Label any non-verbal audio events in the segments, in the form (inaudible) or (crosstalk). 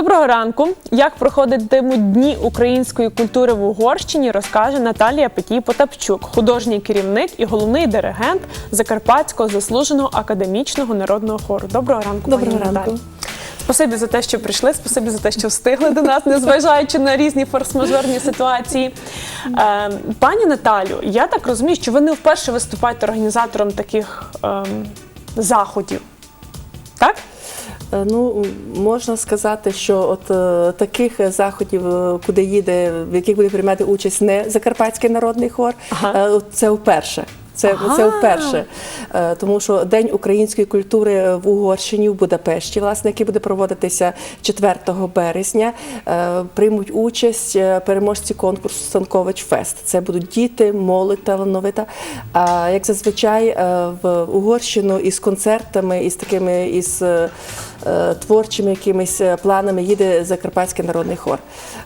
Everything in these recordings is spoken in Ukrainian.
Доброго ранку. Як проходитимуть дні української культури в Угорщині, розкаже Наталія Петій Потапчук, художній керівник і головний диригент Закарпатського заслуженого академічного народного хору. Доброго ранку, Доброго пані ранку. Наталі. Спасибі за те, що прийшли, спасибі за те, що встигли до нас, незважаючи на різні форс-мажорні ситуації. Е, пані Наталю, я так розумію, що ви не вперше виступаєте організатором таких ем, заходів. Так? Е, Ну, можна сказати, що от е, таких заходів, е, куди їде, в яких буде приймати участь не Закарпатський народний хор, Ага. е, це вперше. Це, Ага. це вперше, Е, тому що День української культури в Угорщині в Будапешті, власне, який буде проводитися 4 березня, е, приймуть участь е, переможці конкурсу Станкович Фест. Це будуть діти, молодь талановита. А як зазвичай в Угорщину із концертами, із такими із творчими якимись планами їде Закарпатський народний хор.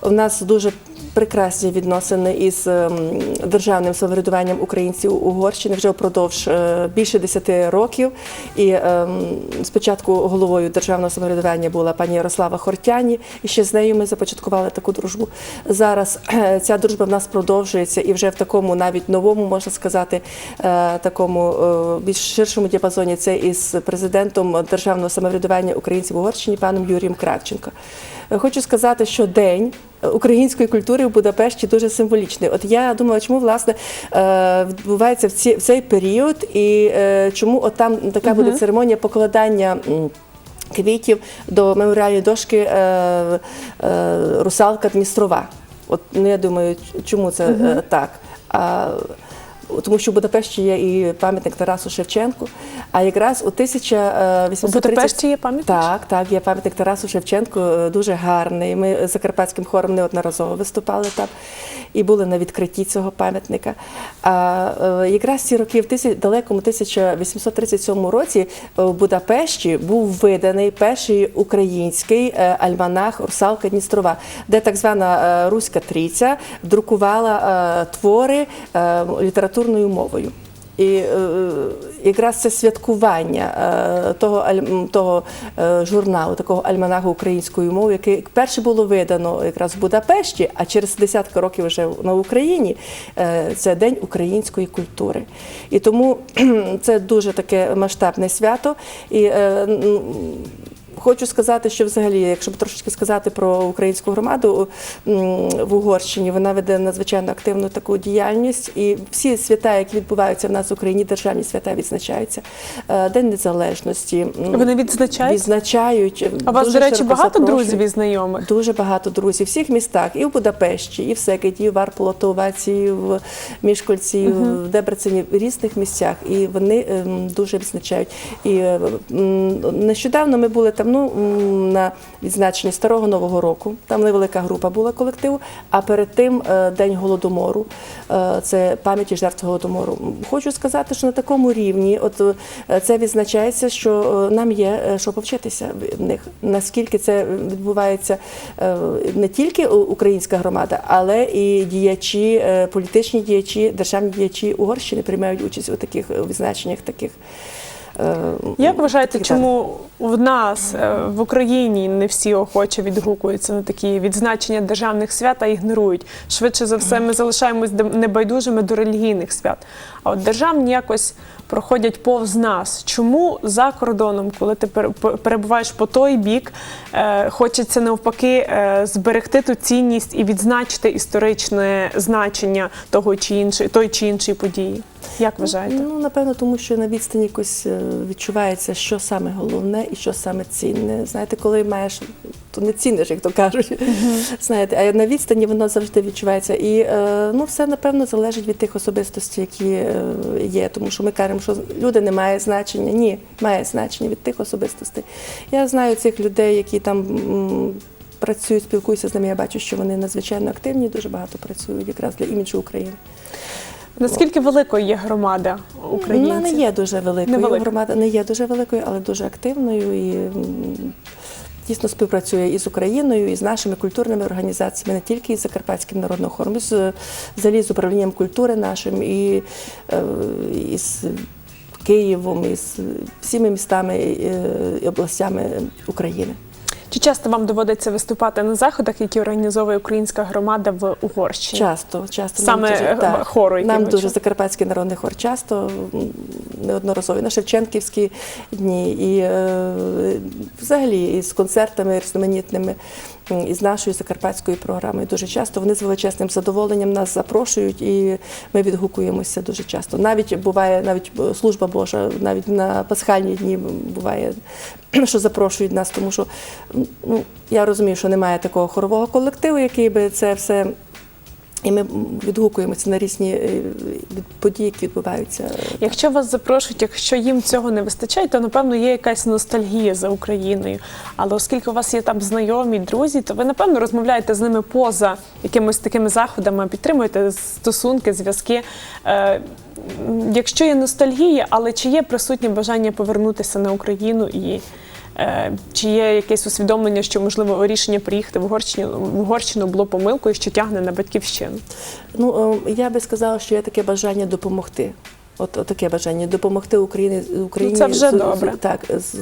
У нас дуже прекрасні відносини із ем, державним самоврядуванням українців Угорщини вже впродовж е, більше 10 років. І ем, спочатку головою державного самоврядування була пані Ярослава Хортяні, і ще з нею ми започаткували таку дружбу. Зараз е, ця дружба в нас продовжується і вже в такому навіть новому, можна сказати, е, такому більш ширшому діапазоні. Це із президентом державного самоврядування українців Угорщині паном Юрієм Кравченко. Хочу сказати, що день української культури в Будапешті дуже символічний. От я думала, чому власне е, відбувається в, ці, в цей період, і е, чому от там така буде церемонія покладання. Квітів до меморіальної дошки е, е, Русалка Дністрова. От ну, я думаю, чому це е, так? А, тому що в Будапешті є і пам'ятник Тарасу Шевченку. А якраз у У Будапешті є пам'ятник? Так, так, є пам'ятник Тарасу Шевченку, е, дуже гарний. Ми з закарпатським хором неодноразово виступали там і були на відкритті цього пам'ятника. А е, якраз ці роки в тисяч, далекому 1837 році е, в Будапешті був виданий перший український е, альманах Русалка Дністрова, де так звана е, Руська Трійця друкувала е, твори е, літературною мовою. І е, якраз це святкування е, того, того е, журналу, такого альманаху українською мовою, який перше було видано якраз в Будапешті, а через десятки років вже на Україні е, це День української культури. І тому (clears throat) це дуже таке масштабне свято. І е, Хочу сказати, що взагалі, якщо б трошечки сказати про українську громаду в Угорщині, вона веде надзвичайно активну таку діяльність, і всі свята, які відбуваються в нас в Україні, державні свята відзначаються. Е, День незалежності Вони відзначають? відзначають. А у вас, до речі, багато друзів і знайомих? Дуже багато друзів в всіх містах, і в Будапешті, і в Секеті, і в Арполотоваці, і в Мішкольці, і в Дебрецені, в різних місцях. І вони ем, дуже відзначають. І е, нещодавно ми були там ну, на відзначенні Старого Нового року. Там невелика група була колективу. А перед тим е, День голодомору. Е, Це пам'яті жертв голодомору. Хочу сказати, що на такому рівні, от е, це відзначається, що нам є що повчитися в них. Наскільки це відбувається не тільки українська громада, але і діячі, політичні діячі, державні діячі Угорщини приймають участь у таких відзначеннях таких. Е, Як вважаєте, чому в нас е, в Україні не всі охоче відгукуються на такі відзначення державних свят а ігнорують? Швидше за все, ми залишаємось небайдужими до релігійних свят. А от державні якось проходять повз нас. Чому за кордоном, коли ти пер- пер- перебуваєш по той бік, е, хочеться навпаки е, зберегти ту цінність і відзначити історичне значення того чи іншої, той чи іншої події? Як вважаєте? Ну, напевно, тому що на відстані якось е, відчувається, що саме головне і що саме цінне. Знаєте, коли маєш, то не ціниш, як то кажуть. Знаєте, а на відстані воно завжди відчувається. І е, ну, все, напевно, залежить від тих особистостей, які е, є. Тому що ми кажемо, що люди не мають значення. Ні, має значення від тих особистостей. Я знаю цих людей, які там. м, Працюють, спілкуюся з ними, я бачу, що вони надзвичайно активні, дуже багато працюють якраз для іміджу України. Наскільки великою є громада українців? Вона не є дуже великою. Невелика. Громада не є дуже великою, але дуже активною і дійсно співпрацює і з Україною, і з нашими культурними організаціями, не тільки із Закарпатським народним хором, з, взагалі з управлінням культури нашим, і, е, і з Києвом, і з всіми містами е, і областями України. Чи часто вам доводиться виступати на заходах, які організовує українська громада в Угорщині? Часто, часто. Саме, нам е, дуже, хору, який нам дуже закарпатський народний хор часто неодноразові. На Шевченківські дні, і е, взагалі і з концертами різноманітними, м, і з нашою закарпатською програмою. Дуже часто вони з величезним задоволенням нас запрошують, і ми відгукуємося дуже часто. Навіть буває, навіть е, служба Божа, навіть на пасхальні дні буває, (clears throat) що запрошують нас, тому що ну, я розумію, що немає такого хорового колективу, який би це все. І ми відгукуємося на різні е, події, які відбуваються. Якщо вас запрошують, якщо їм цього не вистачає, то напевно є якась ностальгія за Україною. Але оскільки у вас є там знайомі, друзі, то ви напевно розмовляєте з ними поза якимись такими заходами, підтримуєте стосунки, зв'язки. Е, якщо є ностальгія, але чи є присутнє бажання повернутися на Україну і чи є якесь усвідомлення, що можливо рішення приїхати в Угорщину, в Угорщину було помилкою, що тягне на батьківщину? Ну е, я би сказала, що є таке бажання допомогти. От, от таке бажання допомогти Україні Україні це вже з- з- так з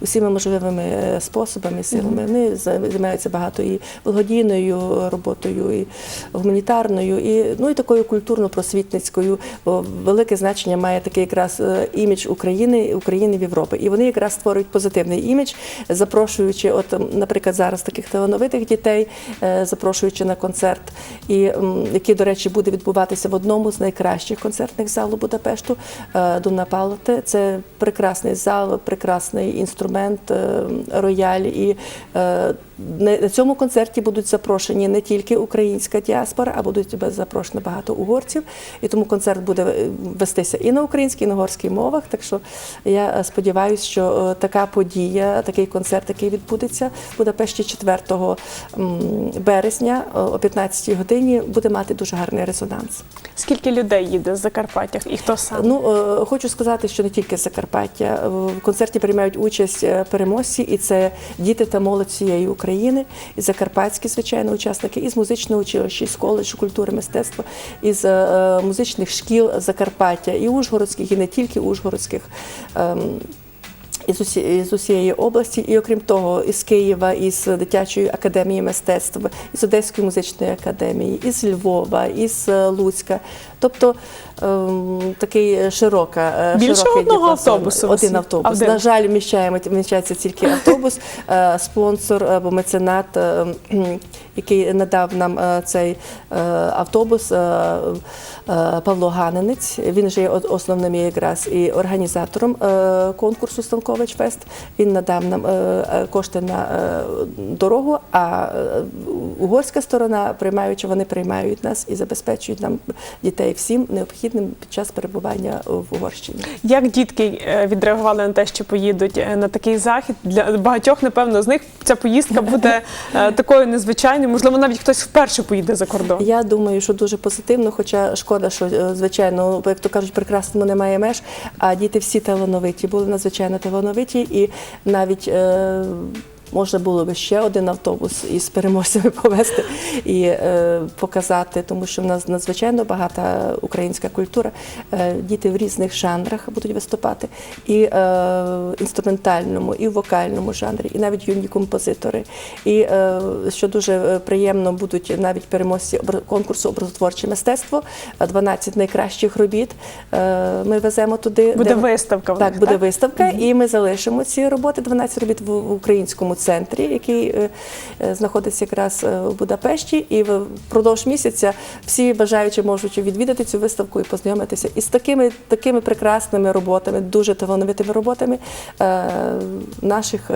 усіма можливими способами, силами. Вони за- займаються багато і благодійною роботою, і гуманітарною, і ну і такою культурно-просвітницькою. Бо велике значення має такий якраз е, імідж України, України в Європі. І вони якраз створюють позитивний імідж, запрошуючи, от, наприклад, зараз таких талановитих дітей, е, запрошуючи на концерт, і який, до речі, буде відбуватися в одному з найкращих концертних залів Будапешту е, Дуна Палоте. Це прекрасний зал, прекрасний інструмент, е, рояль. І е, на цьому концерті будуть запрошені не тільки українська діаспора, а будуть запрошені багато угорців. І тому концерт буде е, вестися і на українській, і на угорській мовах. Так що я е, сподіваюся, що е, така подія, такий концерт, який відбудеться в Будапешті 4 березня о 15-й годині, буде мати дуже гарний резонанс. Скільки людей їде з Закарпаття і хто сам? Ну хочу сказати, що не тільки з Закарпаття в концерті приймають участь переможці, і це діти та молодь всієї України, і закарпатські, звичайно, учасники, із музичного училища, із коледжу культури мистецтва, із е, музичних шкіл Закарпаття, і Ужгородських, і не тільки Ужгородських. Із, усієї області, і окрім того, із Києва, із дитячої академії мистецтв, із Одеської музичної академії, із Львова, із е, Луцька. Тобто ем, такий широка е, Більше одного автобусу Один автобус. Один. На жаль, вміщаємо вміщається тільки (laughs) автобус. Е, Спонсор або меценат, е, який надав нам е, цей е, автобус. Е, Павло Ганенець. Він же є основним якраз і організатором е, конкурсу Станкович Фест. Він надав нам е, кошти на дорогу, а угорська сторона, приймаючи, вони приймають нас і забезпечують нам дітей всім необхідним під час перебування в Угорщині. Як дітки відреагували на те, що поїдуть на такий захід? Для багатьох, напевно, з них ця поїздка буде такою незвичайною. Можливо, навіть хтось вперше поїде за кордон. Я думаю, що дуже позитивно, хоча шкода, що е, звичайно, як то кажуть, прекрасному немає меж. А діти всі талановиті, були надзвичайно талановиті, і навіть. Е, Можна було би ще один автобус із переможцями (laughs) повезти і е, показати, тому що в нас надзвичайно багата українська культура. Е, діти в різних жанрах будуть виступати, і е, інструментальному, і в вокальному жанрі, і навіть юні композитори. І е, що дуже е, приємно, будуть навіть переможці конкурсу образотворче мистецтво, е, 12 найкращих робіт. Е, ми веземо туди. Буде де- виставка. так, буде виставка, і ми залишимо ці роботи 12 робіт в українському центрі, який е, е, знаходиться якраз е, в Будапешті. І впродовж місяця всі бажаючі можуть відвідати цю виставку і познайомитися із такими такими прекрасними роботами, дуже талановитими роботами наших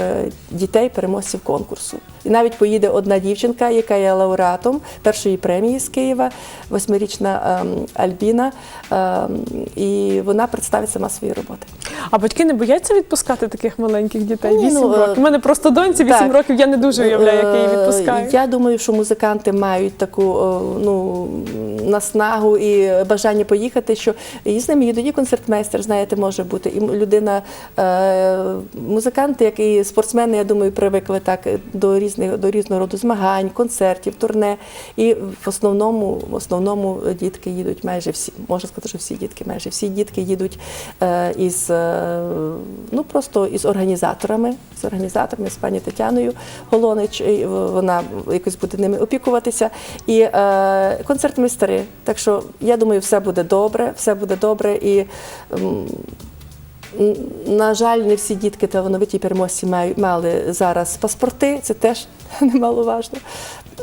дітей, переможців конкурсу. І навіть поїде одна дівчинка, яка є лауреатом першої премії з Києва, восьмирічна ем, Альбіна, ем, і вона представить сама свої роботи. А батьки не бояться відпускати таких маленьких дітей? Вісім ну, років. У мене просто доньці вісім так. років. Я не дуже уявляю, як я її Е, відпускаю. Я думаю, що музиканти мають таку е, ну, наснагу і бажання поїхати, що і з ними тоді концертмейстер, знаєте, може бути. І людина, е, музиканти, як і спортсмени, я думаю, привикли так до різних до різного роду змагань, концертів, турне. І в основному, в основному дітки їдуть майже всі. Можна сказати, що всі дітки, майже всі дітки їдуть із ну просто із організаторами, з організаторами, з пані Тетяною Голонич. Вона якось буде ними опікуватися. І е, концертмейстери. Так що я думаю, все буде добре, все буде добре. І на жаль, не всі дітки та вановиті переможці мали зараз паспорти. Це теж (laughs) немаловажно.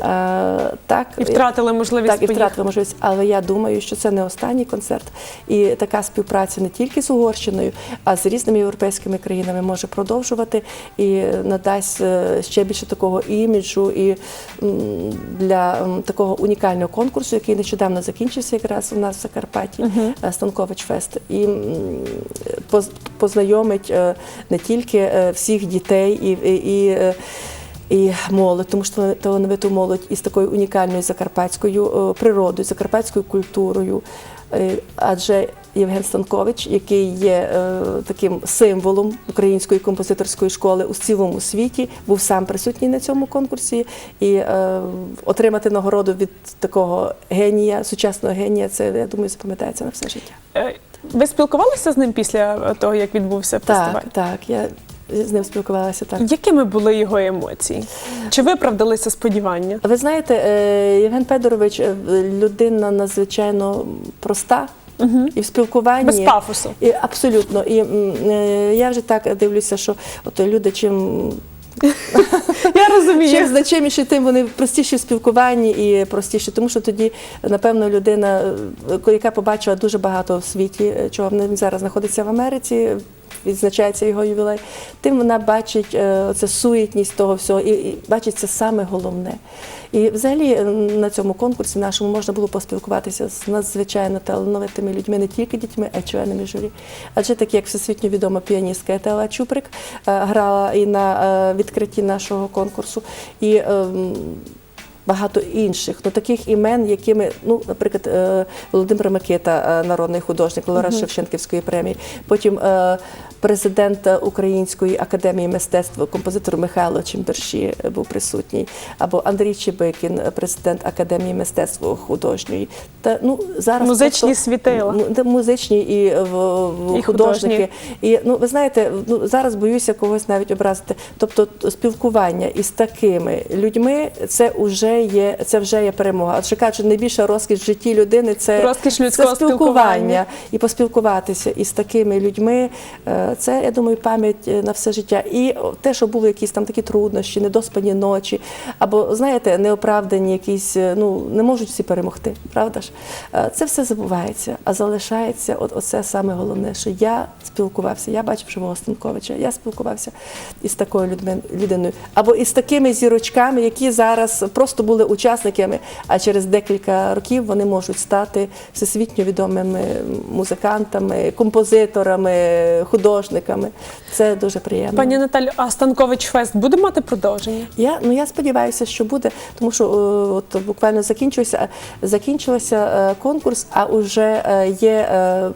Е, так, І втратили можливість так, і втратили можливість. Але я думаю, що це не останній концерт. І така співпраця не тільки з Угорщиною, а з різними європейськими країнами може продовжувати і надасть е, ще більше такого іміджу і для такого унікального конкурсу, який нещодавно закінчився якраз у нас в Закарпатті, е, Станкович Фест. І познайомить не тільки всіх дітей і, і, і молодь, тому що талановиту молодь із такою унікальною закарпатською е, природою, закарпатською культурою. Е, Адже Євген Станкович, який є е, таким символом української композиторської школи у цілому світі, був сам присутній на цьому конкурсі. І отримати нагороду від такого генія, сучасного генія, це я думаю, запам'ятається на все життя. Ви спілкувалися з ним після того, як відбувся фестиваль? Так, так. Я з ним спілкувалася так. Якими були його емоції? Чи виправдалися сподівання? Ви знаєте, е, Євген Федорович е, людина надзвичайно проста і в спілкуванні. Без пафосу. І, абсолютно. І е, я вже так дивлюся, що от люди чим. (laughs) Я розумію. Чим значиміші, тим вони простіші в спілкуванні і простіші, тому що тоді, напевно, людина, яка побачила дуже багато в світі, чого він зараз знаходиться в Америці, відзначається його ювілей, тим вона бачить е, оце суетність того всього і, і бачить це саме головне. І взагалі е, на цьому конкурсі нашому можна було поспілкуватися з надзвичайно талановитими людьми, не тільки дітьми, а й членами журі. Адже такі, як всесвітньо відома піаністка Етела Чуприк, е, грала і на відкритті нашого конкурсу. І ем, Багато інших, ну таких імен, якими, ну, наприклад, е, Володимир Микита, е, народний художник, лауреат Шевченківської премії, потім е, президент Української академії мистецтв, композитор Михайло Чимберші був присутній, або Андрій Чебикін, президент Академії мистецтв художньої. Та ну зараз Музичні просто- світила. Музичні і, в, в І художники. І ну ви знаєте, ну зараз боюся когось навіть образити. Тобто спілкування із такими людьми це вже є це вже є перемога. Адже кажуть, найбільша розкіш в житті людини це, Розкіш це людського спілкування. і поспілкуватися із такими людьми. е, Це я думаю, пам'ять е, на все життя. І те, що були якісь там такі труднощі, недоспані ночі, або знаєте, неоправдані якісь, е, ну не можуть всі перемогти, правда ж? Це все забувається, а залишається от оце саме головне, що я спілкувався. Я бачив живого Станковича, я спілкувався із такою людиною, або із такими зірочками, які зараз просто були учасниками, а через декілька років вони можуть стати всесвітньо відомими музикантами, композиторами, художниками. Це дуже приємно. Пані Наталю, а Станкович Фест буде мати продовження? Я ну я сподіваюся, що буде, тому що е, от буквально закінчився закінчився е, конкурс, а вже е, є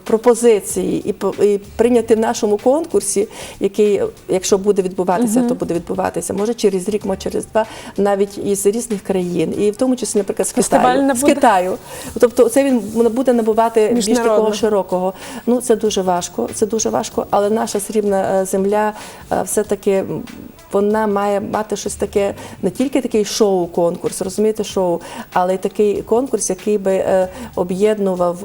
пропозиції і, і прийняти в нашому конкурсі, який, якщо буде відбуватися, то буде відбуватися. Може через рік, може через два, навіть із різних країн, і в тому числі, наприклад, з Китаю. З? Китаю. Тобто, це він буде набувати більш такого широкого. Ну це дуже важко. Це дуже важко, але наша срібна е, земля е, все-таки вона має мати щось таке, не тільки такий шоу-конкурс, розумієте, шоу, але й такий конкурс, який би е, об'єднував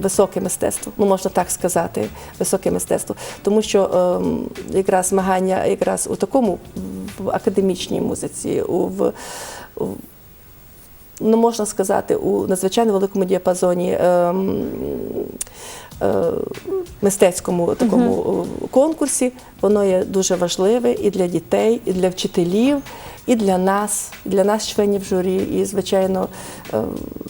високе мистецтво. Ну можна так сказати, високе мистецтво. Тому що е, якраз змагання якраз у такому в академічній музиці, у в, ну, можна сказати, у надзвичайно великому діапазоні ем, е, мистецькому такому е, конкурсі. Воно є дуже важливе і для дітей, і для вчителів, і для нас, і для нас, членів журі, і, звичайно, е,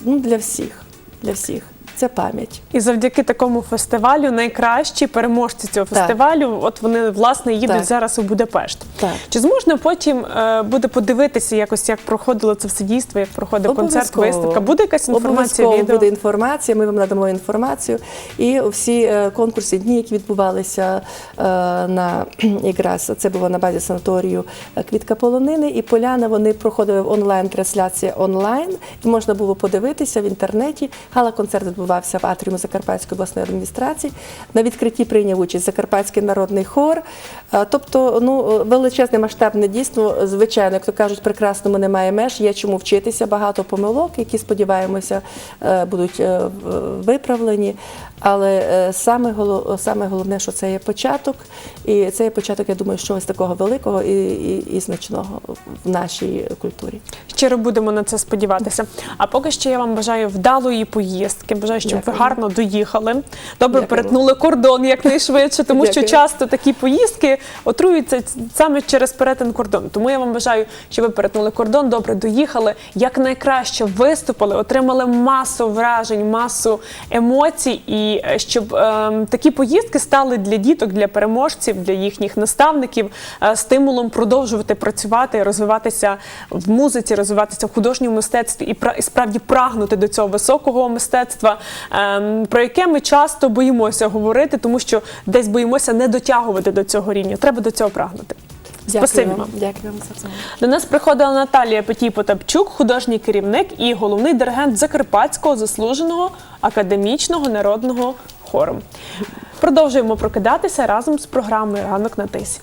ну, для всіх. Для всіх. Це пам'ять. І завдяки такому фестивалю найкращі переможці цього Так. фестивалю, от вони власне їдуть Так. зараз у Будапешт. Так. Чи зможна потім е, буде подивитися якось, як проходило це все дійство, як проходив концерт, виставка? Буде якась інформація? Обов'язково Відео? буде інформація. Ми вам надамо інформацію. І всі е, конкурси, дні, які відбувалися е, на (clears throat) якраз це було на базі санаторію е, Квітка Полонини і Поляна. Вони проходили онлайн трансляція онлайн, і можна було подивитися в інтернеті. Гала-концерт відбувався в атріумі Закарпатської обласної адміністрації. На відкритті прийняв участь Закарпатський народний хор. Е, Тобто, ну величезне масштабне дійство. Звичайно, як то кажуть, прекрасному немає меж. Є чому вчитися. Багато помилок, які сподіваємося е, будуть е, виправлені. Але е, саме саме головне, що це є початок, і це є початок, я думаю, чогось такого великого і, і, і значного в нашій культурі. Щиро будемо на це сподіватися. А поки що я вам бажаю вдалої поїздки. Бажаю, щоб ви гарно доїхали. Добре Дякую. перетнули кордон якнайшвидше, тому що часто такі поїздки отруються саме через перетин кордону. Тому я вам бажаю, щоб ви перетнули кордон, добре доїхали, якнайкраще виступили, отримали масу вражень, масу емоцій, і е, щоб ем, такі поїздки стали для діток, для переможців, для їхніх наставників е, стимулом продовжувати працювати, розвиватися в музиці, розвиватися в художньому мистецтві і і справді прагнути до цього високого мистецтва, ем, про яке ми часто боїмося говорити, тому що десь боїмося не дотягувати до цього рівня. Треба до цього прагнути. Спасибі Дякую вам. вам. Дякую вам за це. До нас приходила Наталія Петій Потапчук, художній керівник і головний диригент Закарпатського заслуженого академічного народного хору. Продовжуємо прокидатися разом з програмою Ранок на тисі.